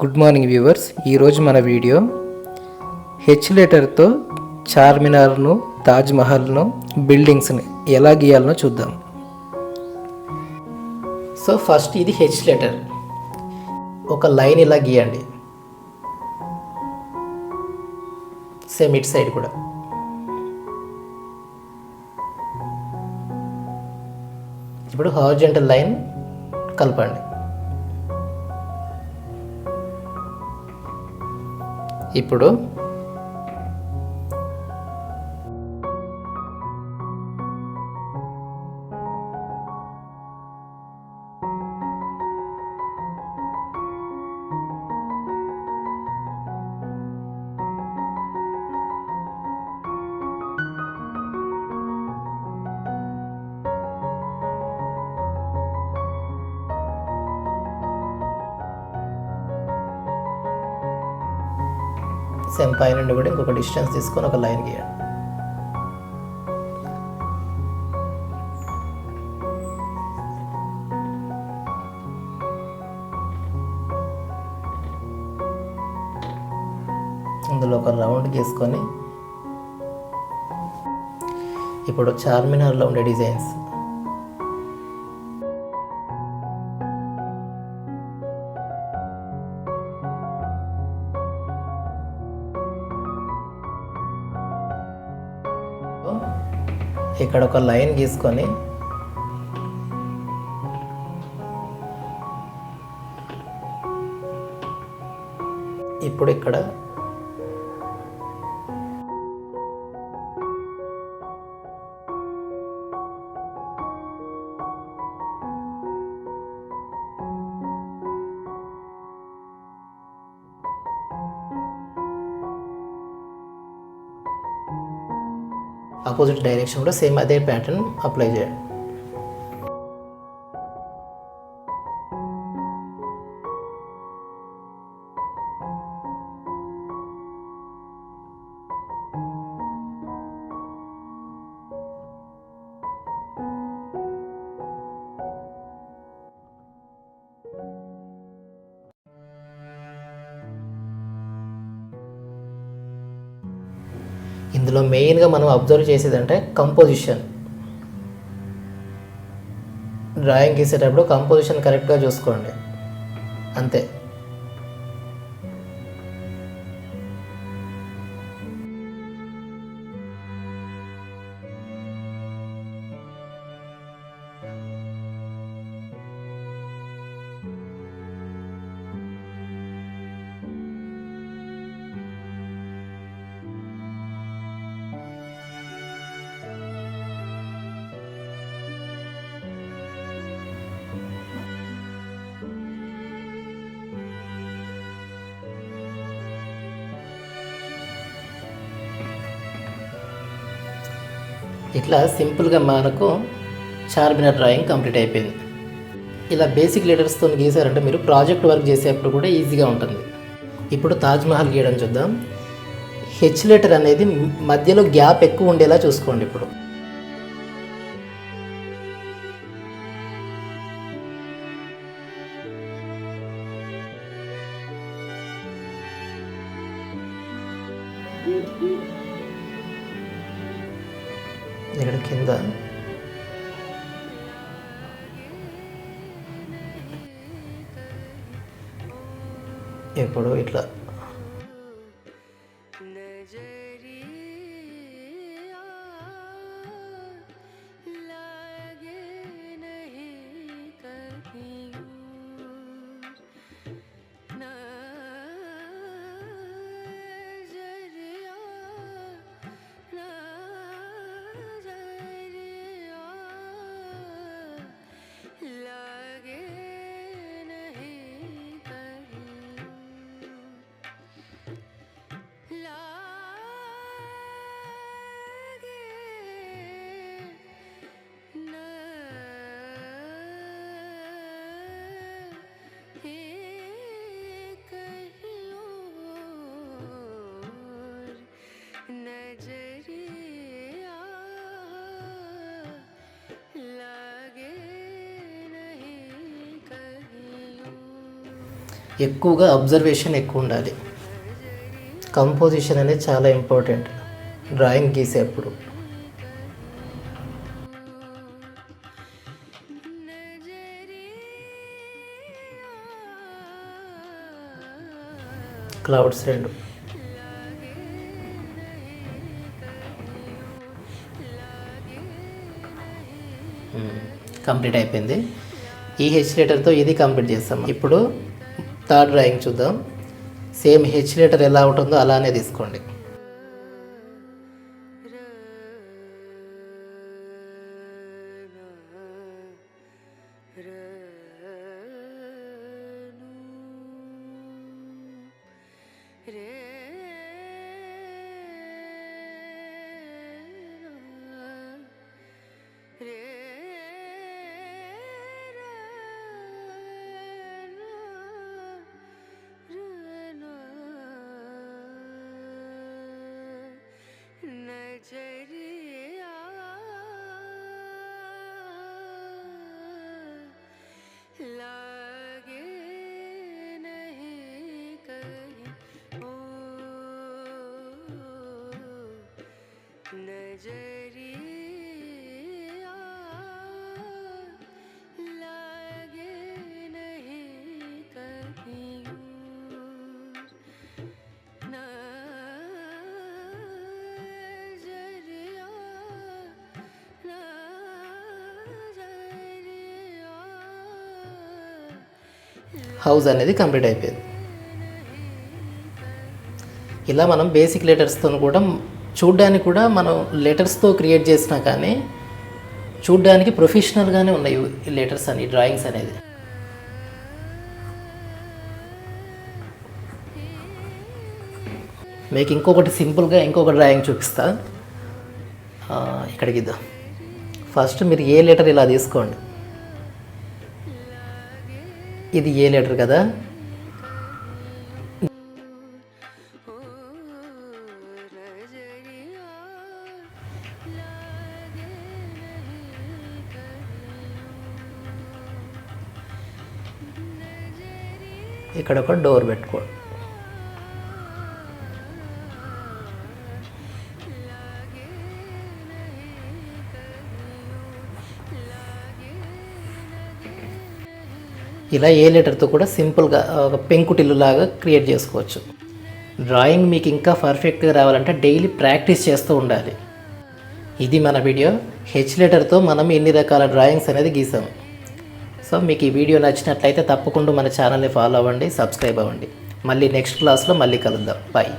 Good morning viewers ఈరోజు మన video H లెటర్తో చార్మినార్ను తాజ్మహల్ను బిల్డింగ్స్ని ఎలా గీయాలనో చూద్దాం. సో ఫస్ట్ ఇది హెచ్ లెటర్ ఒక లైన్ ఇలా గీయండి. సేమ్ ఇట్ సైడ్ కూడా. ఇప్పుడు హార్జెంటల్ లైన్ కలపండి. ఇప్పుడు సేమ్ పై నుండి కూడా ఇంకొక డిస్టెన్స్ తీసుకొని ఒక లైన్ గీయండి. ఇందులో ఒక రౌండ్ గీసుకొని ఇప్పుడు చార్మినార్లో ఉండే డిజైన్స్ ఇక్కడ ఒక లైన్ గీసుకొని ఇప్పుడు ఇక్కడ ఆపోజిట్ డైరెక్షన్ కూడా సేమ్ అదే ప్యాటర్న్ అప్లై చేయండి ఇందులో మెయిన్గా మనం అబ్జర్వ్ చేసేదంటే కంపోజిషన్ డ్రాయింగ్ గీసేటప్పుడు కంపోజిషన్ కరెక్ట్గా చూసుకోండి. అంతే. ఇట్లా సింపుల్గా మనకు చార్మినార్ డ్రాయింగ్ కంప్లీట్ అయిపోయింది. ఇలా బేసిక్ లెటర్స్తో గీసారంటే మీరు ప్రాజెక్ట్ వర్క్ చేసేటప్పుడు కూడా ఈజీగా ఉంటుంది. ఇప్పుడు తాజ్మహల్ గీయడం చూద్దాం. హెచ్ లెటర్ అనేది మధ్యలో గ్యాప్ ఎక్కువ ఉండేలా చూసుకోండి ఇప్పుడు. ఇక్కడ కింద ఇప్పుడు ఇట్లా ఎక్కువగా అబ్జర్వేషన్ ఎక్కువ ఉండాలి. కంపోజిషన్ అనేది చాలా ఇంపార్టెంట్ డ్రాయింగ్ గీసేప్పుడు. క్లౌడ్స్ రెండు. Hmm, కంప్లీట్ అయిపోయింది. ఈ హెచ్ లెటర్తో ఇది కంప్లీట్ చేస్తాం. ఇప్పుడు థర్డ్ డ్రాయింగ్ చూద్దాం. సేమ్ హెచ్ లెటర్ ఎలా ఉంటుందో అలానే తీసుకోండి. హౌస్ అనేది కంప్లీట్ అయిపోయింది. ఇలా మనం బేసిక్ లెటర్స్తో కూడా చూడ్డానికి కూడా మనం లెటర్స్తో క్రియేట్ చేసినా కానీ చూడ్డానికి ప్రొఫెషనల్గానే ఉన్నాయి ఈ లెటర్స్ అని డ్రాయింగ్స్ అనేది. మీకు ఇంకొకటి సింపుల్గా ఇంకొక డ్రాయింగ్ చూపిస్తా. ఇక్కడికి ఇద్దాం. ఫస్ట్ మీరు ఏ లెటర్ ఇలా తీసుకోండి. ఇది ఏ లెటర్ కదా? ఇక్కడ ఒక డోర్ పెట్టుకోండి ఇలా ఏ లెటర్తో కూడా సింపుల్గా ఒక పెంకుటిల్లు లాగా క్రియేట్ చేసుకోవచ్చు. డ్రాయింగ్ మీకు ఇంకా పర్ఫెక్ట్గా రావాలంటే డైలీ ప్రాక్టీస్ చేస్తూ ఉండాలి. ఇది మన వీడియో హెచ్ లెటర్తో మనం ఎన్ని రకాల డ్రాయింగ్స్ అనేది గీసాం. సో మీకు ఈ వీడియో నచ్చినట్లయితే తప్పకుండా మన ఛానల్ని ఫాలో అవ్వండి సబ్స్క్రైబ్ అవ్వండి. మళ్ళీ నెక్స్ట్ క్లాస్లో మళ్ళీ కలుద్దాం. బాయ్